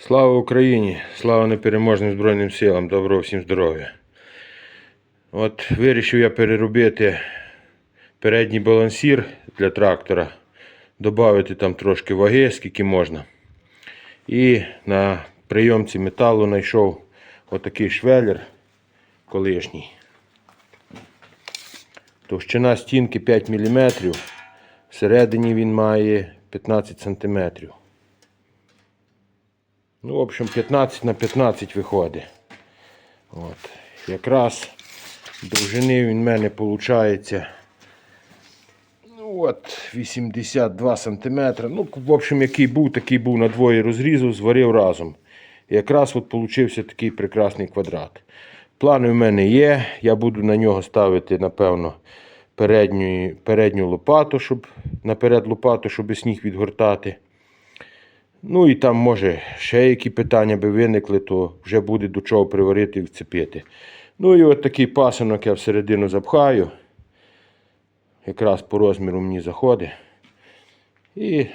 Слава Україні! Слава непереможним Збройним силам! Доброго всім здоров'я! От вирішив я переробити передній балансір для трактора, додати там трошки ваги, скільки можна. І на прийомці металу знайшов отакий швеллер колишній. Товщина стінки 5 мм. Всередині він має 15 см. Ну, в общем, 15 на 15 виходить. От. Якраз довжини він в мене виходить. Ну, от, 82 см. Ну, в общем, який був, такий був на двоє розрізав, зварив разом. І якраз от получився такий прекрасний квадрат. Плани в мене є. Я буду на нього ставити, напевно, передню, передню лопату, щоб наперед лопату, щоб сніг відгортати. Ну і там, може, ще які питання би виникли, то вже буде до чого приварити і вцепити. Ну і от такий пасинок я всередину запхаю. Якраз по розміру мені заходить. І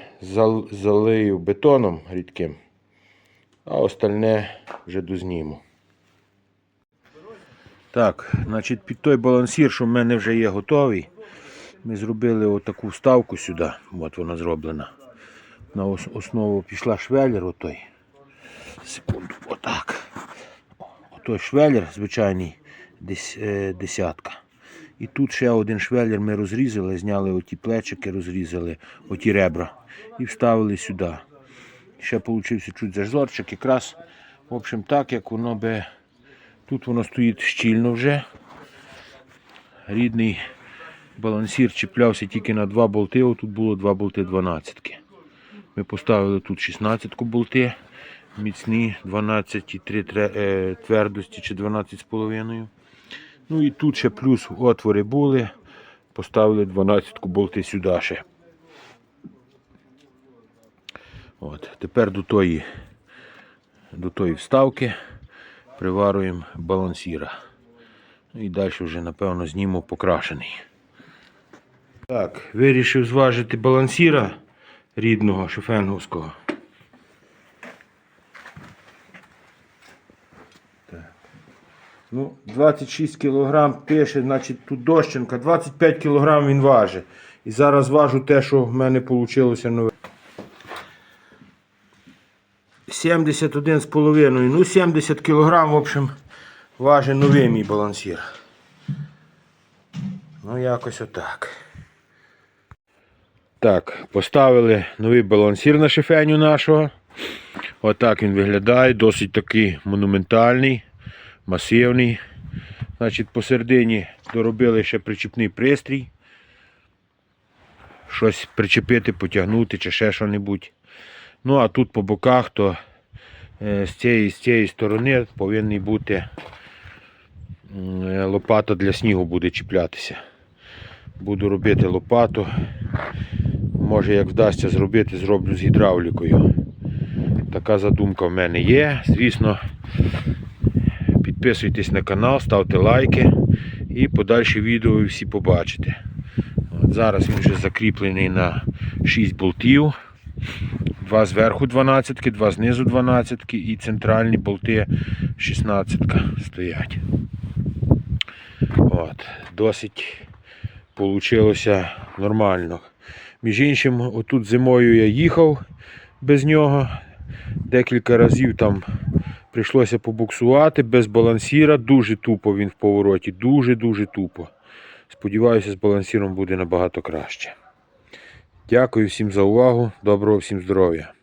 залию бетоном рідким. А остальне вже дозніму. Так, значить, під той балансір, що в мене вже є готовий. Ми зробили отаку вставку сюди. От вона зроблена. На основу пішла швеллер отой. Секунду, отак. Отой швеллер звичайний десь, е, десятка. І тут ще один швеллер ми розрізали, зняли оті плечики, розрізали оті ребра і вставили сюди. Ще получився чуть зазорчик, якраз, в общем, так, як воно би. Тут воно стоїть щільно вже. Рідний балансір чіплявся тільки на два болти, отут було два болти 12. Ми поставили тут 16 болти, міцні 12,3 тре- е, твердості чи 12,5. Ну і тут ще плюс отвори були. Поставили 12 болти сюди ще. От, тепер до тої, до тої вставки приварюємо балансіра. Ну І далі вже, напевно, зніму покрашений. Так, вирішив зважити балансіра рідного шофенговського. Ну, 26 кг пише, значить тут дощенка, 25 кг він важить. І зараз важу те, що в мене вийшло нове. 71,5. Ну, 70 кг, в общем, важить новий мій балансір. Ну, якось отак. Так, поставили новий балансір на шифеню нашого. Отак він виглядає, досить такий монументальний, масивний. Значить, посередині доробили ще причіпний пристрій. Щось причепити, потягнути чи ще що-небудь. Ну, а тут по боках, то е, з цієї, з цієї сторони повинна бути е, лопата для снігу буде чіплятися. Буду робити лопату. Може, як вдасться зробити, зроблю з гідравлікою. Така задумка в мене є. Звісно, підписуйтесь на канал, ставте лайки і подальші відео ви всі побачите. От зараз він вже закріплений на 6 болтів. Два зверху 12, два знизу 12 і центральні болти 16 стоять. От, Досить вийшло нормально. Між іншим, отут зимою я їхав без нього. Декілька разів там прийшлося побуксувати без балансіра. Дуже тупо він в повороті, дуже-дуже тупо. Сподіваюся, з балансіром буде набагато краще. Дякую всім за увагу. Доброго всім здоров'я.